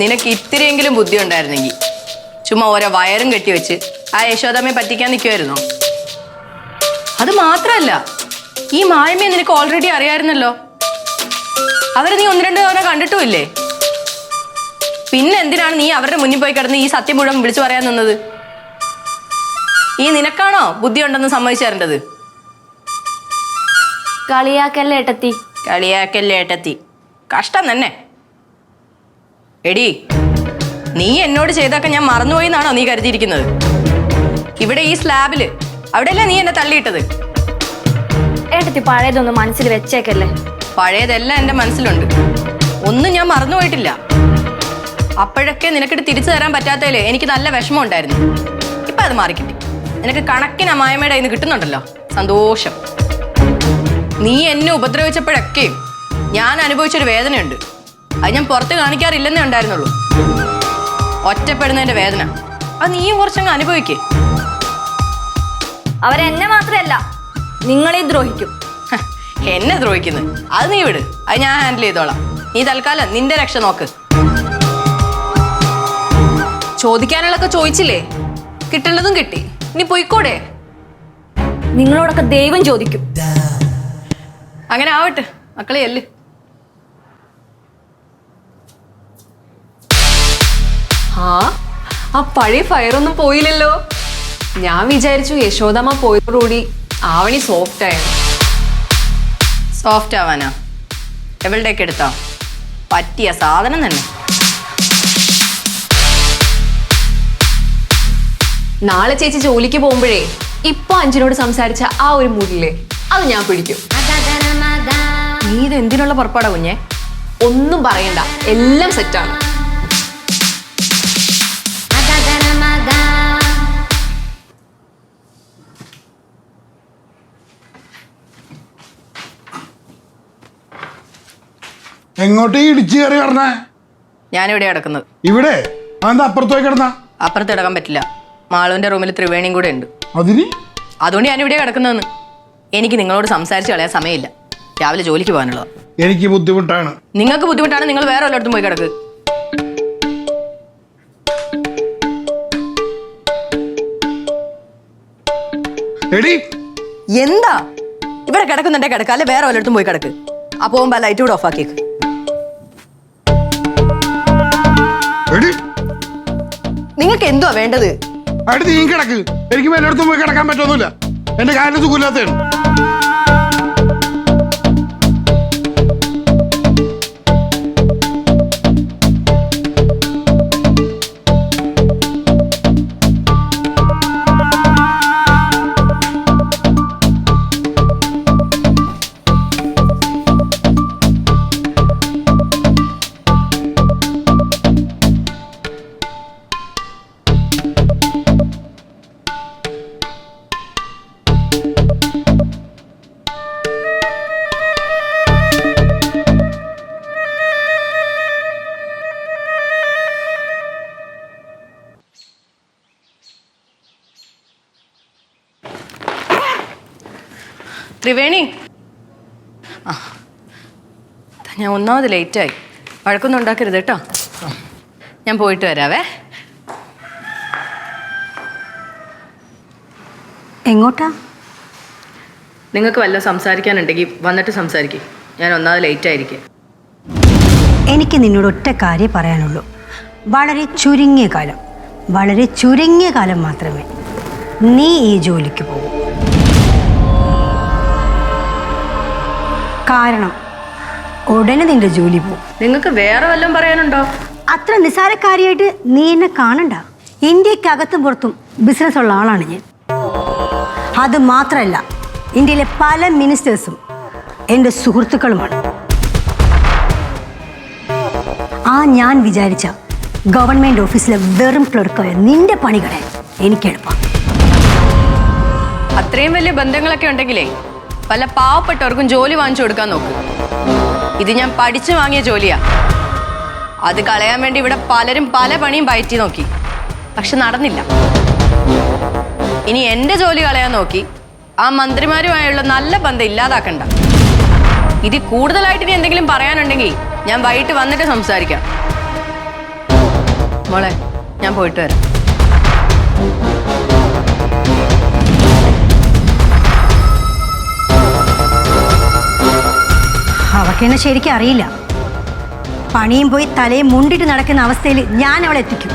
നിനക്ക് ഇത്തിരിയെങ്കിലും ബുദ്ധി ഉണ്ടായിരുന്നെങ്കിൽ. ചുമ്മാ ഓരോ വയറും കെട്ടിവെച്ച് ആ യശോദമ്മയെ പറ്റിക്കാൻ നിൽക്കുമായിരുന്നോ അത് മാത്രമല്ല ഈ മായമയെ നിനക്ക് ഓൾറെഡി അറിയായിരുന്നല്ലോ. അവരെ നീ ഒന്ന് രണ്ട് തവണ കണ്ടിട്ടുമില്ലേ? പിന്നെ എന്തിനാണ് നീ അവരുടെ മുന്നിൽ പോയി കിടന്ന് ഈ സത്യം മുഴുവൻ വിളിച്ചു പറയാൻ നിന്നത്? ഈ നിനക്കാണോ ബുദ്ധി ഉണ്ടെന്ന് സമ്മതിച്ചു തരേണ്ടത് കളിയാക്കല്ലേ ഏട്ടത്തി? കളിയാക്കല്ലേ ഏട്ടത്തി? കഷ്ടം തന്നെ. എടി നീ എന്നോട് ചെയ്തൊക്കെ ഞാൻ മറന്നുപോയി എന്നാണോ നീ കരുതിയിരിക്കുന്നത്? ഇവിടെ ഈ സ്ലാബിൽ അവിടെയല്ലേ നീ എന്നെ തള്ളിയിട്ടത്? ഏട്ടത്തി പഴയതൊന്നും മനസ്സിൽ വെച്ചേക്കല്ലേ? പഴയതെല്ലാം എന്റെ മനസ്സിലുണ്ട്. ഒന്നും ഞാൻ മറന്നുപോയിട്ടില്ല. അപ്പോഴൊക്കെ നിനക്കിട്ട് തിരിച്ചു തരാൻ പറ്റാത്തതിലേ എനിക്ക് നല്ല വിഷമം ഉണ്ടായിരുന്നു ഇപ്പൊ അത് മാറിക്കിട്ടി. നിനക്ക് കണക്കിന് അമ്മായമ്മയുടെ ഇന്ന് കിട്ടുന്നുണ്ടല്ലോ? സന്തോഷം. നീ എന്നെ ഉപദ്രവിച്ചപ്പോഴൊക്കെയും ഞാൻ അനുഭവിച്ചൊരു വേദനയുണ്ട്. അത് ഞാൻ പുറത്ത് കാണിക്കാറില്ലെന്നേ ഉണ്ടായിരുന്നുള്ളൂ. ഒറ്റപ്പെടുന്നതിന്റെ വേദന. അത് നീയും കുറച്ചങ്ങ് അനുഭവിക്കേ. അവരെന്നെ മാത്രമല്ല നിങ്ങളെ ദ്രോഹിക്കും. എന്നെ ദ്രോഹിക്കുന്നു. അത് നീ വിട്. അത് ഞാൻ ഹാൻഡിൽ ചെയ്തോളാം. നീ തൽക്കാലം നിന്റെ രക്ഷ നോക്ക്. ചോദിക്കാനുള്ളൊക്കെ ചോദിച്ചില്ലേ? കിട്ടുന്നതും കിട്ടി. ഇനി പോയിക്കോടെ? നിങ്ങളോടൊക്കെ ദൈവം ചോദിക്കും. അങ്ങനെ ആവട്ടെ. മക്കളെ എല്ല്. ആ ആ പഴയ ഫയറൊന്നും പോയില്ലല്ലോ. ഞാൻ വിചാരിച്ചു യശോദമ്മ പോയതോടുകൂടി ആവണി സോഫ്റ്റ് ആയിരുന്നു സോഫ്റ്റ് ആവാനാ? എവളുടെയൊക്കെ എടുത്തോ? പറ്റിയ സാധനം തന്നെ. നാളെ ചേച്ചി ജോലിക്ക് പോകുമ്പോഴേ ഇപ്പൊ അഞ്ചിനോട് സംസാരിച്ച ആ ഒരു മൂഡില്ലേ അത് ഞാൻ പിടിക്കും. നീ ഇത് എന്തിനുള്ള പുറപ്പാടാ കുഞ്ഞെ? ഒന്നും പറയണ്ട എല്ലാം സെറ്റാണ് എങ്ങോട്ട് ഇടിച്ചു കയറി പറഞ്ഞേ ഞാനിവിടെ കിടക്കുന്നത്. ഇവിടെ? അതെന്താ അപ്പുറത്തോയി കിടന്ന? അപ്പുറത്ത് കിടക്കാൻ പറ്റില്ല. മാളുവിന്റെ റൂമിൽ ത്രിവേണിയും കൂടെ ഉണ്ട്. അതിന്? അതുകൊണ്ട് ഞാൻ ഇവിടെ കിടക്കുന്നതെന്ന്. എനിക്ക് നിങ്ങളോട് സംസാരിച്ച് കളയാൻ സമയമില്ല. രാവിലെ ജോലിക്ക് പോകാനുള്ളത്. എനിക്ക് ബുദ്ധിമുട്ടാണ്. നിങ്ങൾക്ക് ബുദ്ധിമുട്ടാണ് നിങ്ങൾ വേറെ ഒരിടത്തും പോയി കിടക്ക്. എടി. എന്താ? ഇവിടെ കിടക്കുന്നുണ്ടെ കിടക്ക അല്ലെ വേറെ ഒരിടത്തും പോയി കിടക്ക്. അപ്പോൾ ലൈറ്റ് കൂടെ ഓഫ് ആക്കിയേക്ക്. നിങ്ങൾക്ക് എന്തുവാ വേണ്ടത്? അടുത്ത് നീ കിടക്ക്. എനിക്ക് എല്ലായിടത്തും പോയി കിടക്കാൻ പറ്റൊന്നുമില്ല. എന്റെ കാര്യത്തിൽ സുഖമില്ലാത്തതാണ്. ത്രിവേണി. ആ ഞാൻ ഒന്നാമത് ലേറ്റായി. വഴക്കൊന്നും ഉണ്ടാക്കരുത് കേട്ടോ. ഞാൻ പോയിട്ട് വരാവേ. എങ്ങോട്ടാ? നിങ്ങൾക്ക് വല്ല സംസാരിക്കാനുണ്ടെങ്കിൽ വന്നിട്ട് സംസാരിക്കും. ഞാൻ ഒന്നാമത് ലേറ്റ് ആയിരിക്കും എനിക്ക് നിന്നോട് ഒറ്റ കാര്യം പറയാനുള്ളൂ. വളരെ ചുരുങ്ങിയ കാലം. വളരെ ചുരുങ്ങിയ കാലം മാത്രമേ നീ ഈ ജോലിക്ക് പോകൂ. കാരണം. ഉടനെ നിന്റെ ജോലി പോകും നിങ്ങൾക്ക് വേറെ വല്ലതും പറയാനുണ്ടോ? അത്ര നിസ്സാരക്കാരിയായിട്ട് നീ എന്നെ കാണണ്ട. ഇന്ത്യക്കകത്തും പുറത്തും ബിസിനസ് ഉള്ള ആളാണ് ഞാൻ. അത് മാത്രമല്ല ഇന്ത്യയിലെ പല മിനിസ്റ്റേഴ്സും എന്റെ സുഹൃത്തുക്കളുമാണ്. ആ ഞാൻ വിചാരിച്ച ഗവൺമെന്റ് ഓഫീസിലെ വെറും ക്ലർക്കായ നിന്റെ പണികളെ എനിക്ക് എളുപ്പം അത്രയും വലിയ ബന്ധങ്ങളൊക്കെ ഉണ്ടെങ്കിലേ പല പാവപ്പെട്ടവർക്കും ജോലി വാങ്ങിച്ചു കൊടുക്കാൻ നോക്കും. ഇത് ഞാൻ പഠിച്ചു വാങ്ങിയ ജോലിയാ. അത് കളയാൻ വേണ്ടി ഇവിടെ പലരും പല പണിയും പയറ്റി നോക്കി. പക്ഷെ നടന്നില്ല. ഇനി എന്റെ ജോലി കളയാൻ നോക്കി ആ മന്ത്രിമാരുമായുള്ള നല്ല ബന്ധം ഇല്ലാതാക്കണ്ട. ഇത് കൂടുതലായിട്ട് ഇനി എന്തെങ്കിലും പറയാനുണ്ടെങ്കിൽ ഞാൻ വൈകിട്ട് വന്നിട്ട് സംസാരിക്കാം. മോളെ ഞാൻ പോയിട്ട് വരാം. അവക്കെന്നെ ശരിക്കും അറിയില്ല. പണിയും പോയി തലയും മുണ്ടിട്ട് നടക്കുന്ന അവസ്ഥയിൽ ഞാൻ അവളെ എത്തിക്കും.